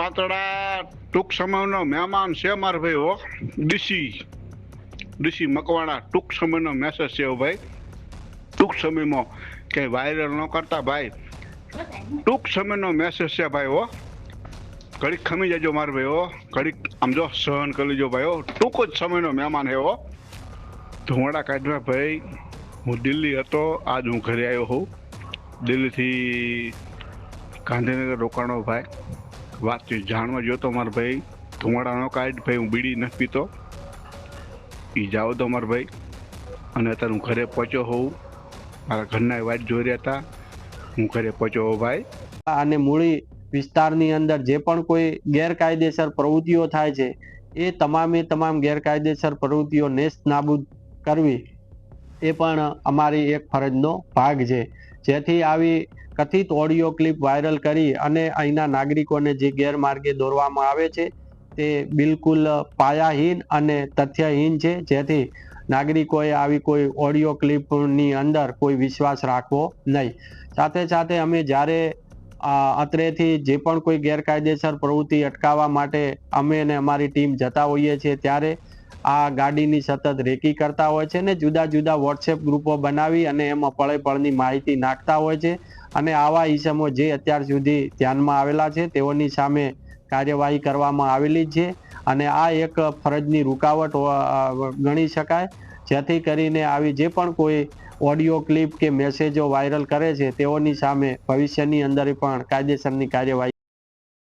પાતળા ટૂંક સમયનો મહેમાન છે માર ભાઈ હો. ડીસી. ડીસી મકવાણા ટૂંક સમયનો મેસેજ છે ભાઈ. ટૂંક સમયમાં કે વાયરલ ન કરતા ભાઈ. ટૂંક સમયનો મેસેજ છે ભાઈ હો. ઘડીક ખમી જજો માર ભાઈ હો. ઘડીક આમ જો સહન કરી લેજો ભાઈ હો. ટૂંક જ સમયનો મહેમાન હે હો. ધુમાડા કાઢવા ભાઈ, હું દિલ્હી હતો, આજ હું ઘરે આવ્યો હોઉં. દિલ્હીથી ગાંધીનગર રોકાણો ભાઈ. વાતચીત જાણવા જોતો મારો ભાઈ. ધુમાડાનો કાઢ ભાઈ, હું બીડી નથી પીતો. એ જાઓ તો મારો ભાઈ. અને અત્યારે હું ઘરે પહોંચ્યો હોઉં. મારા ઘરના વાટ જોઈ રહ્યા હતા. હું ઘરે પહોંચ્યો હોઉં ભાઈ. અને મૂળી વિસ્તારની અંદર જે પણ કોઈ ગેરકાયદેસર પ્રવૃત્તિઓ થાય છે, એ તમામે તમામ ગેરકાયદેસર પ્રવૃત્તિઓ નેસ્ત નાબૂદ કરવી, એ પણ અમારી એક ફરજનો ભાગ છે. જેથી આવી કથિત ઓડિયો ક્લિપ વાયરલ કરી અને અહીંના નાગરિકોને જે ગેરમાર્ગે દોરવામાં આવે છે, તે બિલકુલ પાયાહીન અને તથ્યહીન છે. જેથી નાગરિકોએ આવી કોઈ ઓડિયો ક્લિપની અંદર કોઈ વિશ્વાસ રાખવો નહીં. સાથે સાથે અમે જ્યારે અત્રેથી જે પણ કોઈ ગેરકાયદેસર પ્રવૃત્તિ અટકાવવા માટે અમે અને અમારી ટીમ જતા હોઈએ છીએ, ત્યારે આ ગાડીની સતત રેકી કરતા હોય છે ને જુદા જુદા વોટ્સએપ ગ્રુપો બનાવી અને એમાં પળે પળની માહિતી નાખતા હોય છે અને આવા ઈસમો જે અત્યાર સુધી ધ્યાનમાં આવેલા છે તેઓની સામે કાર્યવાહી કરવામાં આવેલી છે અને આ એક ફરજની રૂકાવટ ગણી શકાય. જેથી કરીને આવી જે પણ કોઈ ઓડિયો ક્લિપ કે મેસેજો વાયરલ કરે છે તેઓની સામે ભવિષ્યની અંદર પણ કાયદેસરની કાર્યવાહી